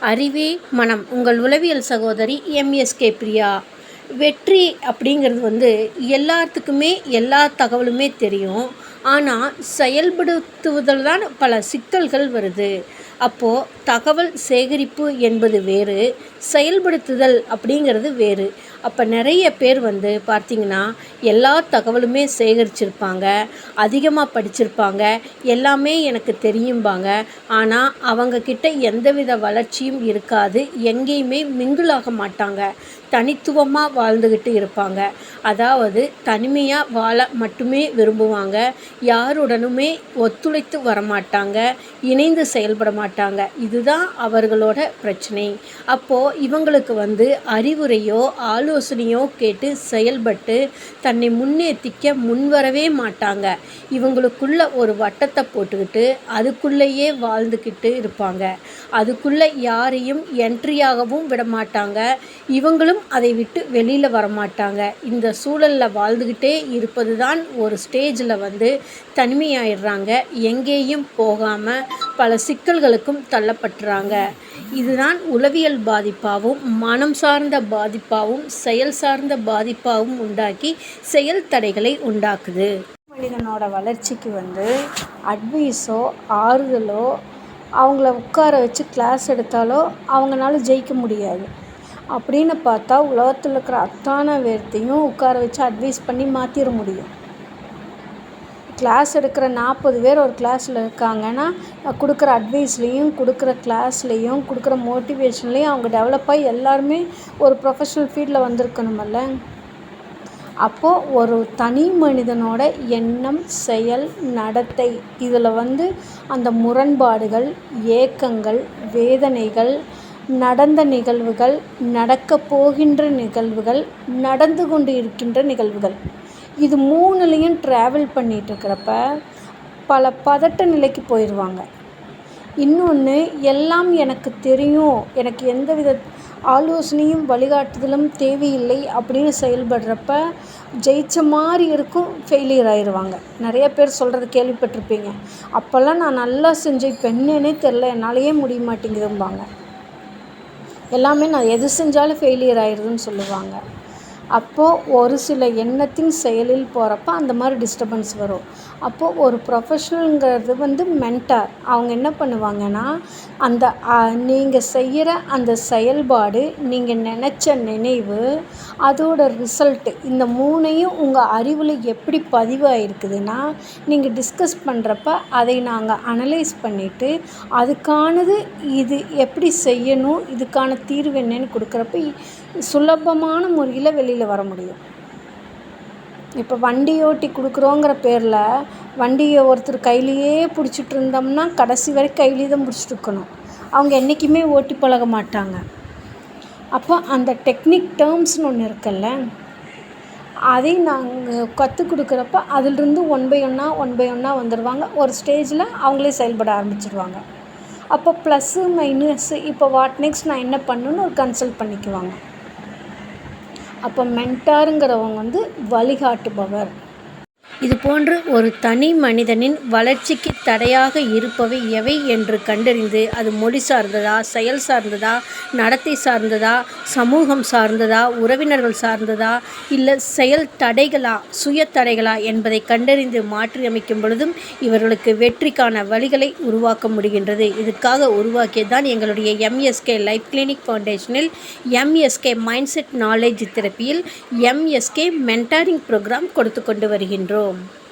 அறிவே மனம். உங்கள் உளவியல் சகோதரி எம்எஸ்கே பிரியா. வெற்றி அப்படிங்கிறது வந்து எல்லாத்துக்குமே எல்லா தகவலுமே தெரியும். ஆனால் செயல்படுத்துவதில் தான் பல சிக்கல்கள் வருது. அப்போது தகவல் சேகரிப்பு என்பது வேறு செயல்படுத்துதல் அப்படிங்கிறது வேறு. அப்போ நிறைய பேர் வந்து பார்த்திங்கன்னா எல்லா தகவலுமே சேகரிச்சிருப்பாங்க அதிகமாக படிச்சிருப்பாங்க எல்லாமே எனக்கு தெரியும்பாங்க. ஆனால் அவங்கக்கிட்ட எந்தவித வளர்ச்சியும் இருக்காது எங்கேயுமே மிங்குளாக மாட்டாங்க. தனித்துவமாக வாழ்ந்துக்கிட்டு இருப்பாங்க. அதாவது தனிமையாக வாழ மட்டுமே விரும்புவாங்க. யாருடனுமே ஒத்துழைத்து வரமாட்டாங்க இணைந்து செயல்பட மாட்டாங்க. இதுதான் அவர்களோட பிரச்சனை. அப்போது இவங்களுக்கு வந்து அறிவுரையோ ஆலோசனையோ கேட்டு செயல்பட்டு தன்னை முன்னேற்றிக்க முன்வரவே மாட்டாங்க. இவங்களுக்குள்ள ஒரு வட்டத்தை போட்டுக்கிட்டு அதுக்குள்ளேயே வாழ்ந்துக்கிட்டு இருப்பாங்க. அதுக்குள்ளே யாரையும் என்ட்ரியாகவும் விட மாட்டாங்க இவங்களும் அதை விட்டு வெளியில் வரமாட்டாங்க. இந்த சூழலில் வாழ்ந்துக்கிட்டே இருப்பது தான் ஒரு ஸ்டேஜில் வந்து தனிமையாயிடுறாங்க. எங்கேயும் போகாமல் பல சிக்கல்களுக்கும் தள்ளப்பட்டுறாங்க. இதுதான் உளவியல் பாதிப்பாகவும் மனம் சார்ந்த பாதிப்பாகவும் செயல் சார்ந்த பாதிப்பாகவும் உண்டாக்கி செயல் தடைகளை உண்டாக்குது. மனிதனோட வளர்ச்சிக்கு வந்து அட்வைஸோ ஆறுதலோ அவங்கள உட்கார வச்சு கிளாஸ் எடுத்தாலோ அவங்களால ஜெயிக்க முடியாது. அப்படின்னு பார்த்தா உலகத்தில் இருக்கிற அத்தான பேர்த்தையும் உட்கார வச்சு அட்வைஸ் பண்ணி மாற்றிட முடியும். கிளாஸ் எடுக்கிற நாற்பது பேர் ஒரு கிளாஸில் இருக்காங்கன்னா கொடுக்குற அட்வைஸ்லேயும் கொடுக்குற கிளாஸ்லேயும் கொடுக்குற மோட்டிவேஷன்லேயும் அவங்க டெவலப் ஆகி எல்லாருமே ஒரு ப்ரொஃபஷ்னல் ஃபீல்டில் வந்திருக்கணுமல்ல? அப்போது ஒரு தனி மனிதனோட எண்ணம் செயல் நடத்தை இதில் வந்து அந்த முரண்பாடுகள் ஏக்கங்கள் வேதனைகள் நடந்த நிகழ்வுகள் நடக்கப் போகின்ற நிகழ்வுகள் நடந்து கொண்டு இருக்கின்ற நிகழ்வுகள். இது மூணுலேயும் ட்ராவல் பண்ணிகிட்டு இருக்கிறப்ப பல பதட்ட நிலைக்கு போயிடுவாங்க இன்னொன்று எல்லாம் எனக்கு தெரியும். எனக்கு எந்த வித ஆலோசனையும் வழிகாட்டுதலும் தேவையில்லை அப்படின்னு செயல்படுறப்ப ஜெயித்த மாதிரி இருக்கும் ஃபெயிலியர் ஆயிடுவாங்க நிறைய பேர் சொல்கிறது கேள்விப்பட்டிருப்பீங்க. அப்போல்லாம் நான் நல்லா செஞ்சேன் இப்போ என்னன்னே தெரில என்னாலேயே முடிய மாட்டேங்குதும்பாங்க. எல்லாமே நான் எது செஞ்சாலும் ஃபெயிலியர் ஆயிடுதுன்னு சொல்லுவாங்க. அப்போது ஒரு சில எண்ணத்தின் செயலில் போகிறப்ப அந்த மாதிரி டிஸ்டர்பன்ஸ் வரும். அப்போது ஒரு ப்ரொஃபஷனலுங்கிறது வந்து மென்டார் அவங்க என்ன பண்ணுவாங்கன்னா அந்த நீங்கள் செய்கிற அந்த செயல்பாடு நீங்கள் நினச்ச நினைவு அதோட ரிசல்ட்டு இந்த மூணையும் உங்கள் அறிவில் எப்படி பதிவாயிருக்குதுன்னா நீங்கள் டிஸ்கஸ் பண்ணுறப்ப அதை நாங்கள் அனலைஸ் பண்ணிவிட்டு அதுக்கானது இது எப்படி செய்யணும் இதுக்கான தீர்வு என்னன்னு கொடுக்குறப்ப சுலபமான முறையில் வெளியில் வர முடியும். இப்போ வண்டி ஓட்டி கொடுக்குறோங்கிற பேரில் வண்டியை ஒருத்தர் கையிலையே பிடிச்சிட்டு இருந்தோம்னா கடைசி வரை கையிலேயே தான் பிடிச்சிட்டு இருக்கணும். அவங்க என்றைக்குமே ஓட்டி பழக மாட்டாங்க. அப்போ அந்த டெக்னிக் டேர்ம்ஸ்னு ஒன்று இருக்குல்ல அதை நாங்கள் கற்றுக் கொடுக்குறப்ப அதிலிருந்து ஒன் பை ஒன்னாக ஒன் பை ஒன்னாக வந்துடுவாங்க ஒரு ஸ்டேஜில் அவங்களே செயல்பட ஆரம்பிச்சிடுவாங்க அப்போ ப்ளஸ்ஸு மைனஸ்ஸு இப்போ வாட் நெக்ஸ்ட் நான் என்ன பண்ணுன்னு ஒரு கன்சல்ட் பண்ணிக்குவாங்க. அப்போ மென்டாருங்கிறவங்க வந்து வழிகாட்டுபவர். இது போன்று ஒரு தனி மனிதனின் வளர்ச்சிக்கு தடையாக இருப்பவை எவை என்று கண்டறிந்து அது மொழி சார்ந்ததா செயல் சார்ந்ததா நடத்தை சார்ந்ததா சமூகம் சார்ந்ததா உறவினர்கள் சார்ந்ததா இல்லை செயல் தடைகளா சுய தடைகளா என்பதை கண்டறிந்து மாற்றியமைக்கும் பொழுதும் இவர்களுக்கு வெற்றிக்கான வழிகளை உருவாக்க முடிகின்றது. இதுக்காக உருவாக்கியதுதான் எங்களுடைய எம்எஸ்கே லைஃப் கிளினிக் ஃபவுண்டேஷனில் எம்எஸ்கே மைண்ட் செட் நாலேஜ் தெரப்பியில் எம்எஸ்கே மென்டாரிங் ப்ரோக்ராம் கொடுத்து கொண்டு வருகின்றோம். আলাইকুম